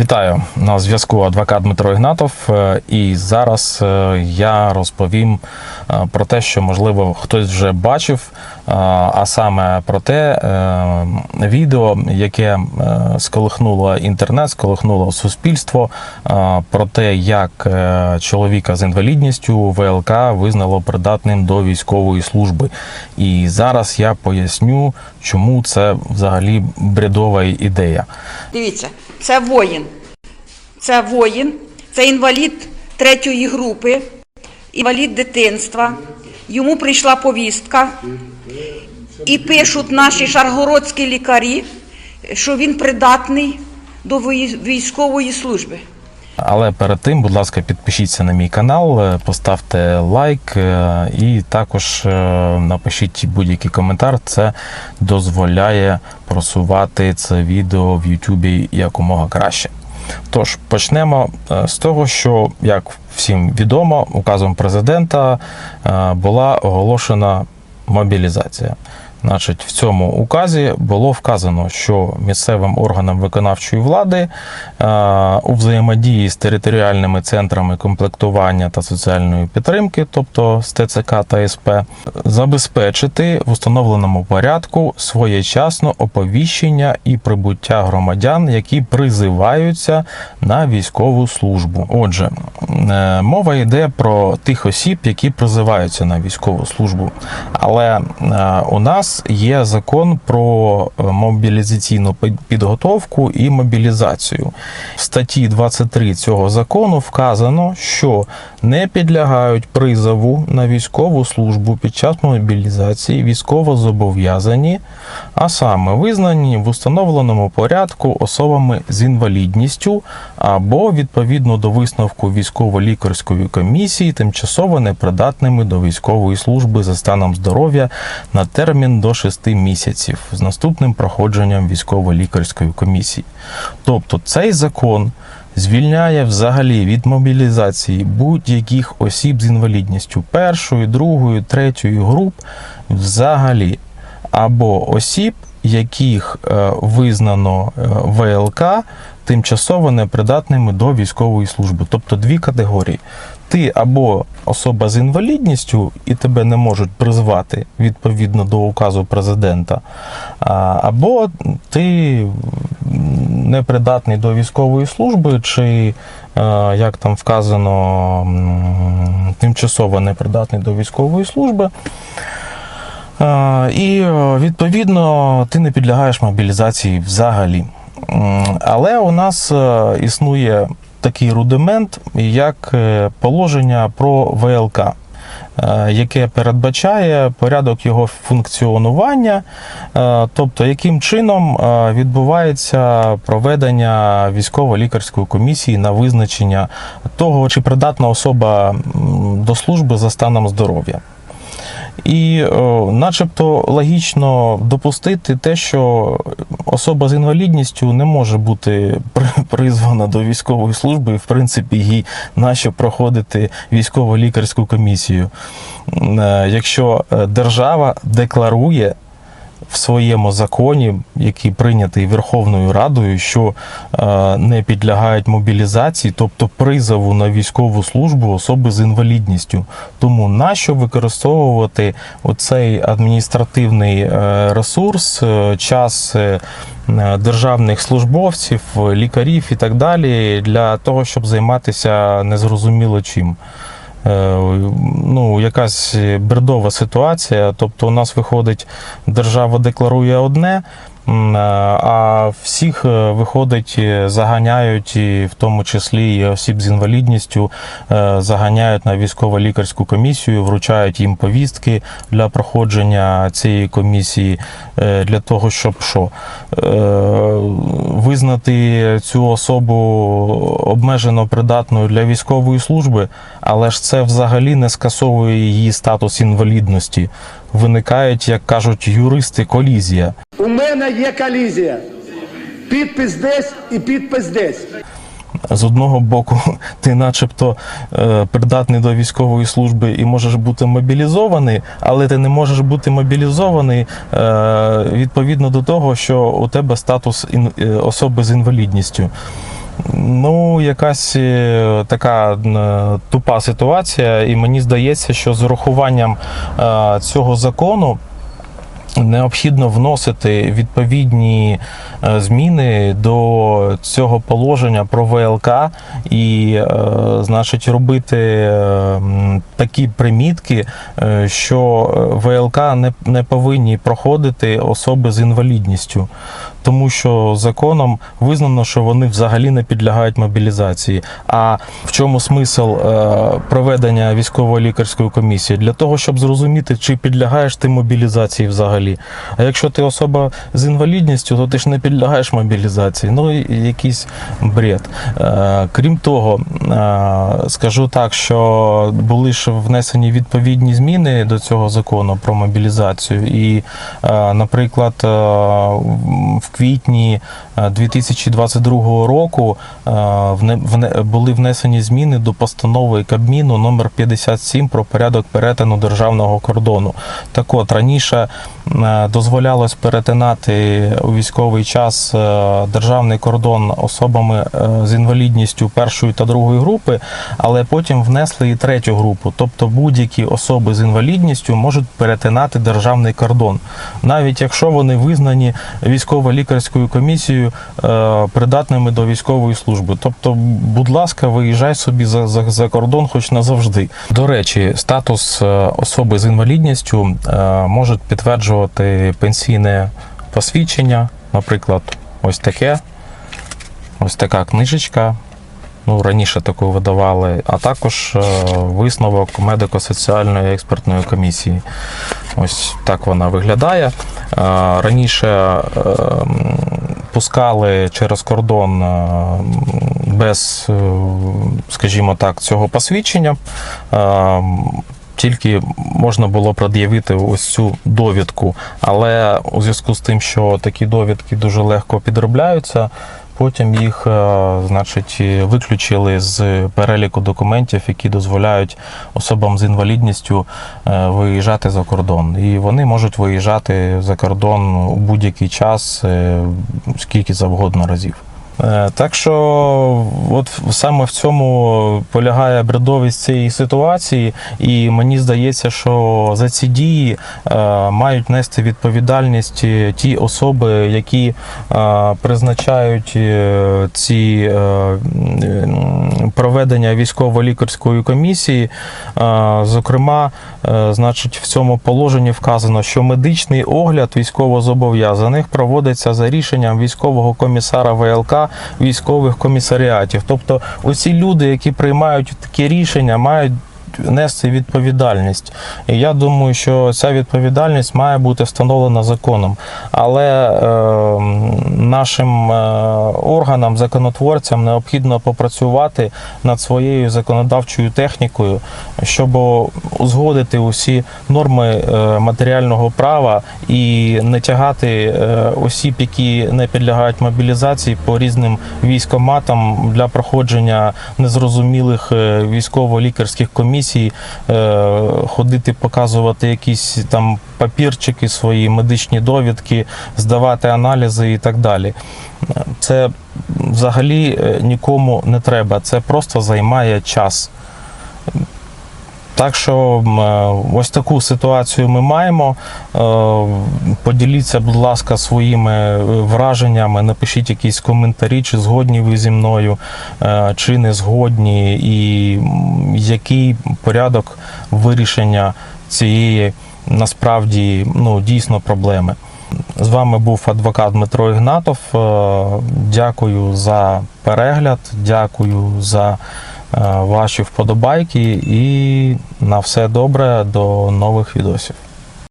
Вітаю на зв'язку адвокат Дмитро Ігнатов. Е, І зараз е, я розповім е, про те, що можливо хтось вже бачив, а саме про те відео, яке сколихнуло інтернет, сколихнуло суспільство, про те, як чоловіка з інвалідністю ВЛК визнало придатним до військової служби. І зараз я поясню, чому це взагалі бредова ідея. Дивіться, це воїн. Це воїн, це інвалід третьої групи, інвалід дитинства. Йому прийшла повістка, і пишуть наші шаргородські лікарі, що він придатний до військової служби. Але перед тим, будь ласка, підпишіться на мій канал, е, поставте лайк е, і також е, напишіть будь-який коментар. Це дозволяє просувати це відео в Ютубі якомога краще. Тож почнемо з того, що як всім відомо, указом президента була оголошена мобілізація. Значить, в цьому указі було вказано, що місцевим органам виконавчої влади е, у взаємодії з територіальними центрами комплектування та соціальної підтримки, тобто з ТЦК та СП, забезпечити в установленому порядку своєчасно оповіщення і прибуття громадян, які призиваються на військову службу. Отже, е, мова йде про тих осіб, які призиваються на військову службу. Але е, у нас є закон про е, мобілізаційну підготовку і мобілізацію. В статті 23 цього закону вказано, що не підлягають призову на військову службу під час мобілізації військовозобов'язані, а саме визнані в установленому порядку особами з інвалідністю або відповідно до висновку військово-лікарської комісії тимчасово непридатними до військової служби за станом здоров'я на термін до 6 місяців з наступним проходженням військово-лікарської комісії. Тобто цей закон звільняє взагалі від мобілізації будь-яких осіб з інвалідністю першої, другої, третьої груп взагалі або осіб, яких е, визнано е, ВЛК тимчасово непридатними до військової служби. Тобто дві категорії. Ти або особа з інвалідністю, і тебе не можуть призвати відповідно до указу президента, або ти непридатний до військової служби, чи е, як там вказано, тимчасово непридатний до військової служби. І е, відповідно ти не підлягаєш мобілізації взагалі. Але у нас е, існує такий рудимент, як е, положення про ВЛК, яке передбачає порядок його функціонування, тобто яким чином відбувається проведення військово-лікарської комісії на визначення того, чи придатна особа до служби за станом здоров'я. І, о, начебто, логічно допустити те, що особа з інвалідністю не може бути при- призвана до військової служби, і, в принципі, їй нащо проходити військово-лікарську комісію. Е, Якщо е, держава декларує в своєму законі, який прийнятий Верховною Радою, що е, не підлягають мобілізації, тобто призову на військову службу особи з інвалідністю. Тому нащо використовувати оцей адміністративний е, ресурс, е, час державних службовців, лікарів і так далі, для того, щоб займатися незрозуміло чим. Е, ну, якась бредова ситуація. Тобто, у нас виходить, держава декларує одне, а всіх е, виходить, е, заганяють, і в тому числі і осіб з інвалідністю, е, заганяють на військово-лікарську комісію, вручають їм повістки для проходження цієї комісії, е, для того, щоб що? Е, Визнати цю особу обмежено придатною для військової служби, але ж це взагалі не скасовує її статус інвалідності. Виникають, як кажуть юристи, колізія. У мене є колізія. Підпис десь і підпис десь. З одного боку, ти, начебто, е, придатний до військової служби і можеш бути мобілізований, але ти не можеш бути мобілізований е, відповідно до того, що у тебе статус е, особи з інвалідністю. Ну, якась е, така е, тупа ситуація, і мені здається, що з урахуванням е, цього закону. Необхідно вносити відповідні зміни до цього положення про ВЛК і, значить, робити такі примітки, що ВЛК не повинні проходити особи з інвалідністю, тому що законом визнано, що вони взагалі не підлягають мобілізації. А в чому смисл е, проведення військово-лікарської комісії? Для того, щоб зрозуміти, чи підлягаєш ти мобілізації взагалі. А якщо ти особа з інвалідністю, то ти ж не підлягаєш мобілізації. Ну і якийсь бред. Е, крім того, е, скажу так, що були ж внесені відповідні зміни до цього закону про мобілізацію. І, наприклад, в квітні 2022 року е, вне- вне- були внесені зміни до постанови Кабміну номер 57 про порядок перетину державного кордону. Так от раніше е, дозволялось перетинати у військовий час е, державний кордон особами е, з інвалідністю першої та другої групи, але потім внесли і третю групу. Тобто будь-які особи з інвалідністю можуть перетинати державний кордон, навіть якщо вони визнані військово-лікарською комісією е, придатними до військової служби. Тобто, будь ласка, виїжджай собі за, за, за кордон, хоч назавжди. До речі, статус е, особи з інвалідністю е, можуть підтверджувати пенсійне посвідчення, наприклад, ось таке, ось така книжечка. Ну, раніше таку видавали, а також висновок медико-соціальної експертної комісії. Ось так вона виглядає. Раніше е, м, пускали через кордон е, без, е, скажімо так, цього посвідчення. Е, Тільки можна було пред'явити ось цю довідку, але у зв'язку з тим, що такі довідки дуже легко підробляються, потім їх, е, значить, виключили з переліку документів, які дозволяють особам з інвалідністю е, виїжджати за кордон. І вони можуть виїжджати за кордон у будь-який час, е, скільки завгодно разів. Е, Так що, от саме в цьому полягає бредовість цієї ситуації, і мені здається, що за ці дії е, мають нести відповідальність е, ті особи, які призначають ці проведення військово-лікарської комісії. Зокрема, значить, в цьому положенні вказано, що медичний огляд військовозобов'язаних проводиться за рішенням військового комісара ВЛК військових комісаріатів. Тобто, усі люди, які приймають такі рішення, мають нести відповідальність. І я думаю, що ця відповідальність має бути встановлена законом. Але е, нашим е, органам, законотворцям необхідно попрацювати над своєю законодавчою технікою, щоб узгодити усі норми е, матеріального права і не тягати е, осіб, які не підлягають мобілізації по різним військоматам для проходження незрозумілих військово-лікарських комісій, е, ходити показувати якісь там папірчики, свої медичні довідки, здавати аналізи і так далі. Це взагалі е, нікому не треба. Це просто займає час. Так що е, ось таку ситуацію ми маємо. Е, Поділіться, будь ласка, своїми е, враженнями, напишіть якісь коментарі, чи згодні ви зі мною, чи не згодні, і який порядок вирішення цієї насправді ну, дійсно проблеми. З вами був адвокат Дмитро Ігнатов. Дякую за перегляд, дякую за ваші вподобайки і на все добре до нових відосів.